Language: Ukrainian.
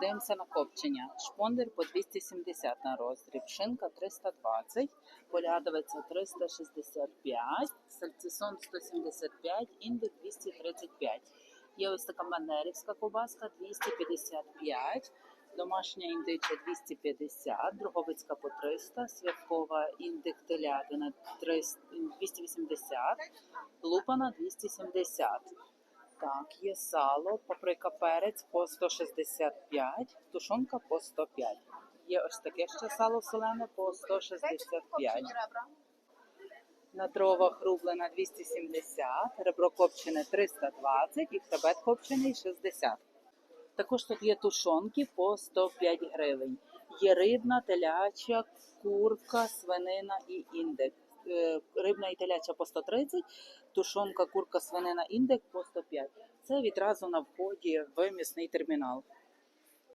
Дивимося на копчення. Шпондер по 270 на роздріб, шинка 320, полядовиця 365, сальцісон 175, індик 235. Є ось така манерівська ковбаска 255, домашня індича 250, друговицька по 300, святкова індик телятина 280, лупана 270. Так, є сало, паприка перець по 165, тушонка по 105. Є ось таке ще сало солене по 165. На дровах рублена 270, ребро копчене 320 і хребет копчений 60. Також тут є тушонки по 105 гривень. Є рибна, теляча, курка, свинина і індик. Е, Рибна і теляча по 130, тушонка, курка, свинина, індекс по 105. Це відразу на вході в місний термінал.